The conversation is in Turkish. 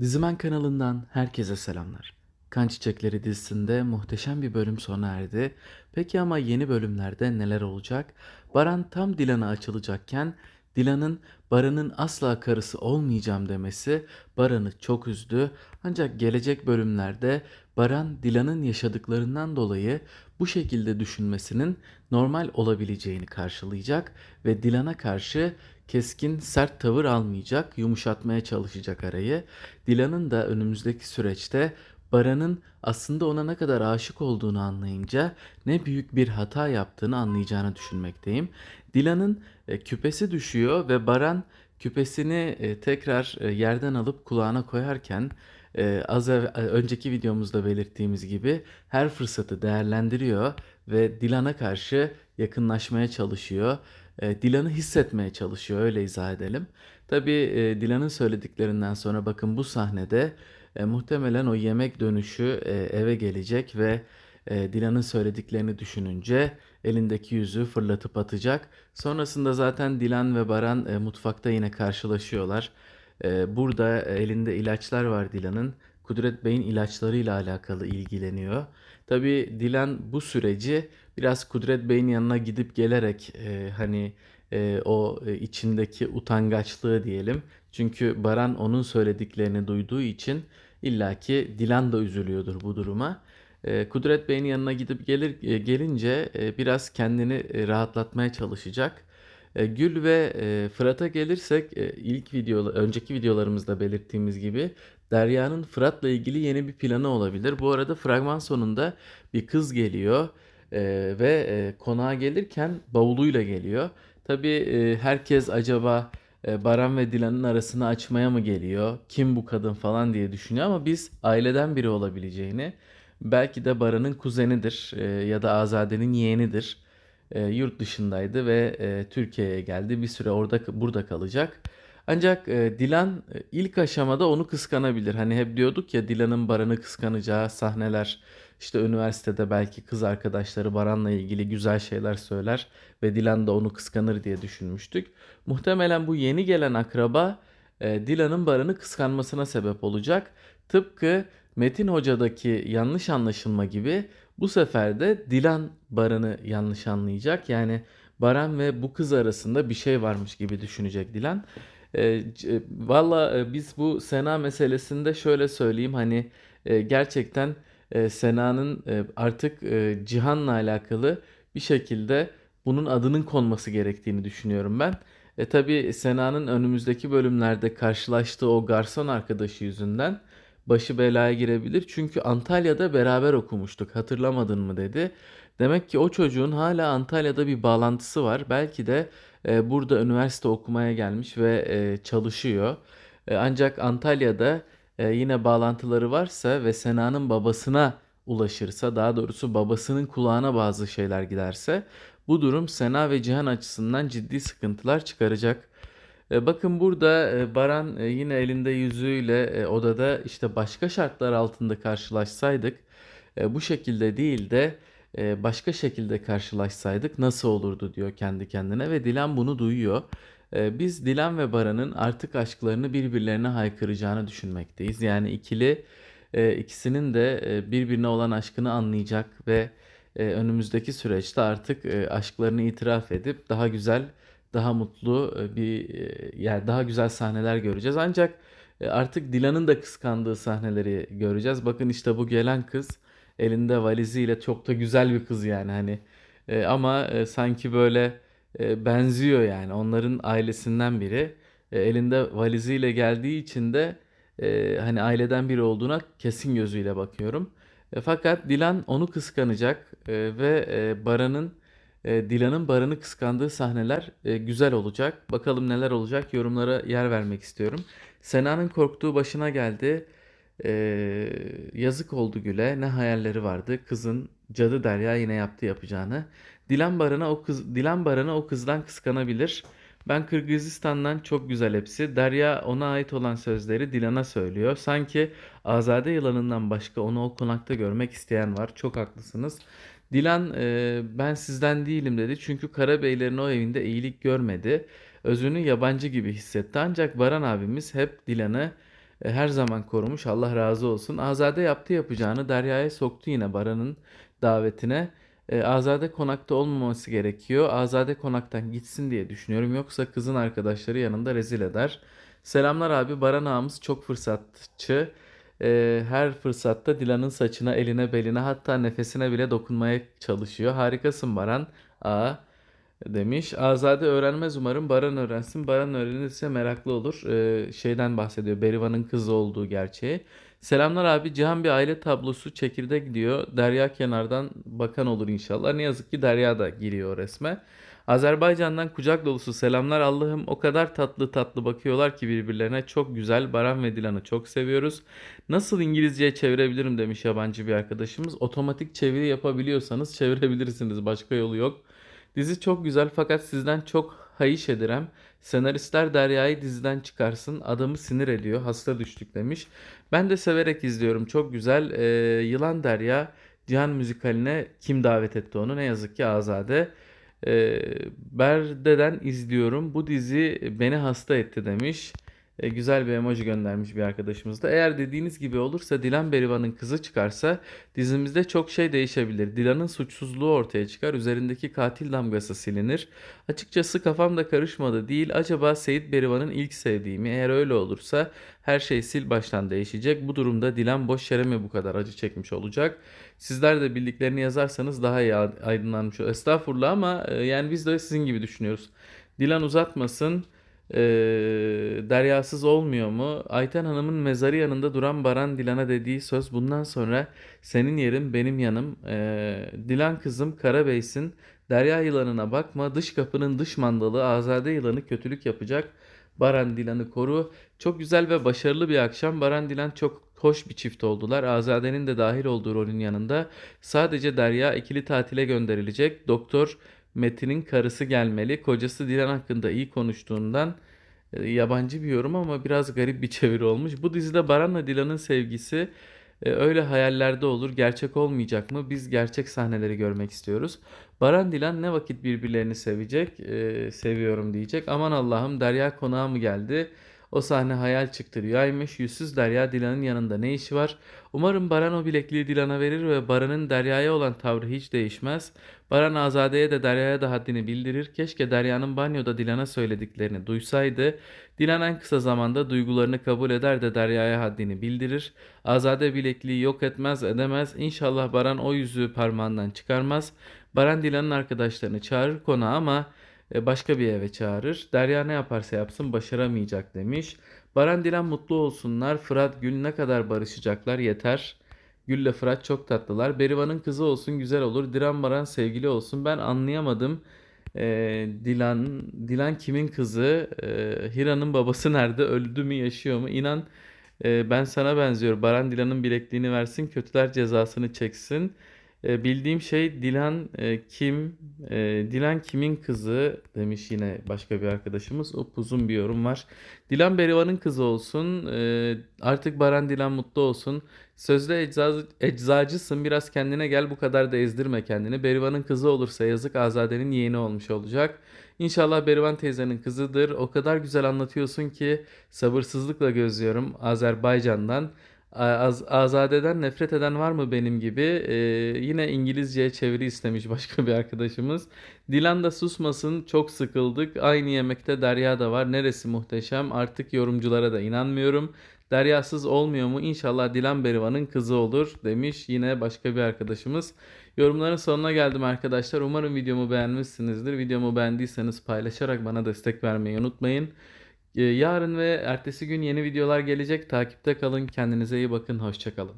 Dizimen kanalından herkese selamlar. Kan Çiçekleri dizisinde muhteşem bir bölüm sona erdi. Peki ama yeni bölümlerde neler olacak? Baran tam Dilan'a açılacakken Dilan'ın Baran'ın asla karısı olmayacağım demesi Baran'ı çok üzdü. Ancak gelecek bölümlerde Baran Dilan'ın yaşadıklarından dolayı bu şekilde düşünmesinin normal olabileceğini karşılayacak ve Dilan'a karşı keskin sert tavır almayacak, yumuşatmaya çalışacak arayı. Dilan'ın da önümüzdeki süreçte Baran'ın aslında ona ne kadar aşık olduğunu anlayınca ne büyük bir hata yaptığını anlayacağını düşünmekteyim. Dilan'ın e, küpesi düşüyor ve Baran küpesini e, tekrar e, yerden alıp kulağına koyarken az önceki videomuzda belirttiğimiz gibi her fırsatı değerlendiriyor ve Dilan'a karşı yakınlaşmaya çalışıyor. E, Dilan'ı hissetmeye çalışıyor öyle izah edelim. Tabii e, Dilan'ın söylediklerinden sonra bakın bu sahnede e, muhtemelen o yemek dönüşü e, eve gelecek ve Dilan'ın söylediklerini düşününce elindeki yüzüğü fırlatıp atacak. Sonrasında zaten Dilan ve Baran mutfakta yine karşılaşıyorlar. Burada elinde ilaçlar var Dilan'ın. Kudret Bey'in ilaçlarıyla alakalı ilgileniyor. Tabii Dilan bu süreci biraz Kudret Bey'in yanına gidip gelerek e, hani e, o e, içindeki utangaçlığı diyelim. Çünkü Baran onun söylediklerini duyduğu için illaki Dilan da üzülüyordur bu duruma. E, Kudret Bey'in yanına gidip gelir e, gelince e, biraz kendini e, rahatlatmaya çalışacak. E, Gül ve e, Fırat'a gelirsek e, ilk video önceki videolarımızda belirttiğimiz gibi Derya'nın Fırat'la ilgili yeni bir planı olabilir. Bu arada fragman sonunda bir kız geliyor ve konağa gelirken bavuluyla geliyor. Tabii e, herkes acaba Baran ve Dilan'ın arasını açmaya mı geliyor? Kim bu kadın falan diye düşünüyor ama biz aileden biri olabileceğini, belki de Baran'ın kuzenidir ya da Azade'nin yeğenidir. E, yurt dışındaydı ve e, Türkiye'ye geldi. Bir süre orada burada kalacak. Ancak e, Dilan e, ilk aşamada onu kıskanabilir. Hani hep diyorduk ya Dilan'ın Baran'ı kıskanacağı sahneler işte üniversitede belki kız arkadaşları Baran'la ilgili güzel şeyler söyler ve Dilan da onu kıskanır diye düşünmüştük. Muhtemelen bu yeni gelen akraba e, Dilan'ın Baran'ı kıskanmasına sebep olacak. Tıpkı Metin Hoca'daki yanlış anlaşılma gibi bu sefer de Dilan Baran'ı yanlış anlayacak. Yani Baran ve bu kız arasında bir şey varmış gibi düşünecek Dilan. E, c- valla e, biz bu Sena meselesinde şöyle söyleyeyim hani e, gerçekten e, Sena'nın e, artık e, Cihan'la alakalı bir şekilde bunun adının konması gerektiğini düşünüyorum ben. E tabii Sena'nın önümüzdeki bölümlerde karşılaştığı o garson arkadaşı yüzünden başı belaya girebilir. Çünkü Antalya'da beraber okumuştuk hatırlamadın mı dedi. Demek ki o çocuğun hala Antalya'da bir bağlantısı var. Belki de e, burada üniversite okumaya gelmiş ve e, çalışıyor. E, ancak Antalya'da e, yine bağlantıları varsa ve Sena'nın babasına ulaşırsa, daha doğrusu babasının kulağına bazı şeyler giderse bu durum Sena ve Cihan açısından ciddi sıkıntılar çıkaracak. E, bakın burada e, Baran e, yine elinde yüzüğüyle odada işte başka şartlar altında karşılaşsaydık bu şekilde değil de başka şekilde karşılaşsaydık nasıl olurdu diyor kendi kendine ve Dilan bunu duyuyor. Biz Dilan ve Baran'ın artık aşklarını birbirlerine haykıracağını düşünmekteyiz. Yani ikili ikisinin de birbirine olan aşkını anlayacak ve önümüzdeki süreçte artık aşklarını itiraf edip daha güzel, daha mutlu e, bir e, yani daha güzel sahneler göreceğiz. Ancak e, artık Dilan'ın da kıskandığı sahneleri göreceğiz. Bakın işte bu gelen kız elinde valiziyle çok da güzel bir kız yani hani ama sanki böyle benziyor yani onların ailesinden biri. Elinde valiziyle geldiği için de hani aileden biri olduğuna kesin gözüyle bakıyorum. Fakat Dilan onu kıskanacak ve Baran'ın e, Dilan'ın Baran'ı kıskandığı sahneler e, güzel olacak. Bakalım neler olacak yorumlara yer vermek istiyorum. Sena'nın korktuğu başına geldi. E, yazık oldu Gül'e. Ne hayalleri vardı. Kızın cadı Derya yine yaptı yapacağını. Dilan Baran'a o kız Dilan Baran'ı o kızdan kıskanabilir. Ben Kırgızistan'dan çok güzel hepsi. Derya ona ait olan sözleri Dilan'a söylüyor. Sanki Azade yılanından başka onu o konakta görmek isteyen var. Çok haklısınız. Dilan e, ben sizden değilim dedi. Çünkü Karabeylerin o evinde iyilik görmedi. Özünü yabancı gibi hissetti. Ancak Baran abimiz hep Dilan'ı e, her zaman korumuş. Allah razı olsun. Azade yaptı yapacağını Derya'ya soktu yine Baran'ın davetine. E, Azade konakta olmaması gerekiyor. Azade konaktan gitsin diye düşünüyorum. Yoksa kızın arkadaşları yanında rezil eder. Selamlar abi. Baran ağamız çok fırsatçı. E, her fırsatta Dilan'ın saçına, eline, beline hatta nefesine bile dokunmaya çalışıyor. Harikasın Baran ağa demiş. Azade öğrenmez umarım. Baran öğrensin. Baran öğrenirse meraklı olur. E, şeyden bahsediyor. Berivan'ın kızı olduğu gerçeği. Selamlar abi. Cihan bir aile tablosu çekirdek diyor. Derya kenardan bakan olur inşallah. Ne yazık ki Derya da giriyor resme. Azerbaycan'dan kucak dolusu selamlar. Allah'ım o kadar tatlı tatlı bakıyorlar ki birbirlerine. Çok güzel. Baran ve Dilan'ı çok seviyoruz. Nasıl İngilizceye çevirebilirim demiş yabancı bir arkadaşımız. Otomatik çeviri yapabiliyorsanız çevirebilirsiniz. Başka yolu yok. Dizi çok güzel fakat sizden çok hayiş ederim. Senaristler Derya'yı diziden çıkarsın. Adamı sinir ediyor. Hasta düştük demiş. Ben de severek izliyorum. Çok güzel. Ee, Yılan Derya Cihan müzikaline kim davet etti onu? Ne yazık ki Azade. Berde'den izliyorum. Bu dizi beni hasta etti demiş. Ee, güzel bir emoji göndermiş bir arkadaşımız da. Eğer dediğiniz gibi olursa Dilan Berivan'ın kızı çıkarsa dizimizde çok şey değişebilir. Dilan'ın suçsuzluğu ortaya çıkar. Üzerindeki katil damgası silinir. Açıkçası kafam da karışmadı değil. Acaba Seyit Berivan'ın ilk sevdiği mi? Eğer öyle olursa her şey sil baştan değişecek. Bu durumda Dilan boş yere mi bu kadar acı çekmiş olacak? Sizler de bildiklerini yazarsanız daha iyi aydınlanmış olur. Estağfurullah ama e, yani biz de sizin gibi düşünüyoruz. Dilan uzatmasın. E, deryasız olmuyor mu? Ayten Hanım'ın mezarı yanında duran Baran Dilan'a dediği söz bundan sonra senin yerin benim yanım. E, Dilan kızım Karabeysin. Derya yılanına bakma. Dış kapının dış mandalı Azade yılanı kötülük yapacak. Baran Dilan'ı koru. Çok güzel ve başarılı bir akşam. Baran Dilan çok hoş bir çift oldular. Azade'nin de dahil olduğu rolün yanında sadece Derya ikili tatile gönderilecek. Doktor Metin'in karısı gelmeli. Kocası Dilan hakkında iyi konuştuğundan e, yabancı bir yorum ama biraz garip bir çeviri olmuş. Bu dizide Baran'la Dilan'ın sevgisi e, öyle hayallerde olur. Gerçek olmayacak mı? Biz gerçek sahneleri görmek istiyoruz. Baran Dilan ne vakit birbirlerini sevecek? E, seviyorum diyecek. Aman Allah'ım Derya konağa mı geldi? O sahne hayal çıktı rüyaymış. Yüzsüz Derya Dilan'ın yanında ne işi var? Umarım Baran o bilekliği Dilan'a verir ve Baran'ın Derya'ya olan tavrı hiç değişmez. Baran Azade'ye de Derya'ya da haddini bildirir. Keşke Derya'nın banyoda Dilan'a söylediklerini duysaydı. Dilan en kısa zamanda duygularını kabul eder de Derya'ya haddini bildirir. Azade bilekliği yok etmez edemez. İnşallah Baran o yüzüğü parmağından çıkarmaz. Baran Dilan'ın arkadaşlarını çağırır konağa ama başka bir eve çağırır. Derya ne yaparsa yapsın başaramayacak demiş. Baran Dilan mutlu olsunlar. Fırat Gül ne kadar barışacaklar yeter. Gül'le Fırat çok tatlılar. Berivan'ın kızı olsun güzel olur. Dilan Baran sevgili olsun. Ben anlayamadım. Ee, Dilan Dilan kimin kızı? Ee, Hira'nın babası nerede? Öldü mü yaşıyor mu? İnan e, ben sana benziyor. Baran Dilan'ın bilekliğini versin. Kötüler cezasını çeksin. E, bildiğim şey Dilan e, kim? E, Dilan kimin kızı demiş yine başka bir arkadaşımız. Upuzun bir yorum var. Dilan Berivan'ın kızı olsun. E, artık Baran Dilan mutlu olsun. Sözde eczacı, eczacısın biraz kendine gel bu kadar da ezdirme kendini. Berivan'ın kızı olursa yazık Azade'nin yeğeni olmuş olacak. İnşallah Berivan teyzenin kızıdır. O kadar güzel anlatıyorsun ki sabırsızlıkla gözlüyorum Azerbaycan'dan. Az, Azade'den nefret eden var mı benim gibi? Ee, yine İngilizceye çeviri istemiş başka bir arkadaşımız. Dilan da susmasın çok sıkıldık. Aynı yemekte Derya da var. Neresi muhteşem? Artık yorumculara da inanmıyorum. Deryasız olmuyor mu? İnşallah Dilan Berivan'ın kızı olur demiş yine başka bir arkadaşımız. Yorumların sonuna geldim arkadaşlar. Umarım videomu beğenmişsinizdir. Videomu beğendiyseniz paylaşarak bana destek vermeyi unutmayın. Ee, yarın ve ertesi gün yeni videolar gelecek. Takipte kalın. Kendinize iyi bakın. Hoşçakalın.